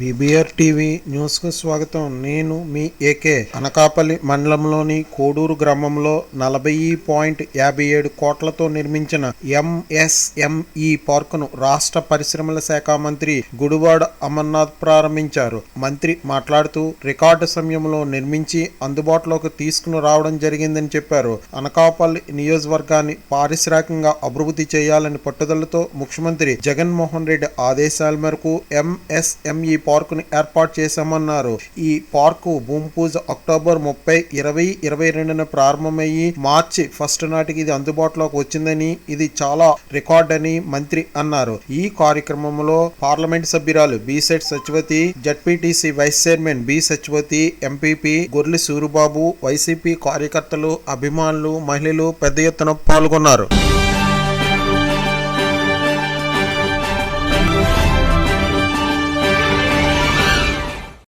BBR TV న్యూస్కు స్వాగతం. నేను మీ ఏకే. అనకాపల్లి మండలంలోని కోడూరు గ్రామంలో నలభై పాయింట్ యాభై ఏడు కోట్లతో నిర్మించిన ఎంఎస్ఎంఈ పార్కును రాష్ట్ర పరిశ్రమల శాఖ మంత్రి గుడివాడ అమర్నాథ్ ప్రారంభించారు. మంత్రి మాట్లాడుతూ రికార్డు సమయంలో నిర్మించి అందుబాటులోకి తీసుకుని రావడం జరిగిందని చెప్పారు. అనకాపల్లి నియోజకవర్గాన్ని పారిశ్రామికంగా అభివృద్ధి చేయాలని పట్టుదలతో ముఖ్యమంత్రి జగన్మోహన్ రెడ్డి ఆదేశాల మేరకు ఎంఎస్ఎంఈ పార్కును ఏర్పాటు చేశామన్నారు. ఈ పార్కు భూమి పూజ అక్టోబర్ ముప్పై ఇరవై ఇరవై రెండున ప్రారంభమయ్యి మార్చి ఫస్ట్ నాటికి ఇది అందుబాటులోకి వచ్చిందని ఇది చాలా రికార్డ్ అని మంత్రి అన్నారు. ఈ కార్యక్రమంలో పార్లమెంట్ సభ్యురాలు bisect సచివతి ZPTC vice chairman B సచివతి MPP Gorli Suribabu YCP కార్యకర్తలు అభిమానులు మహిళలు పెద్ద ఎత్తున పాల్గొన్నారు.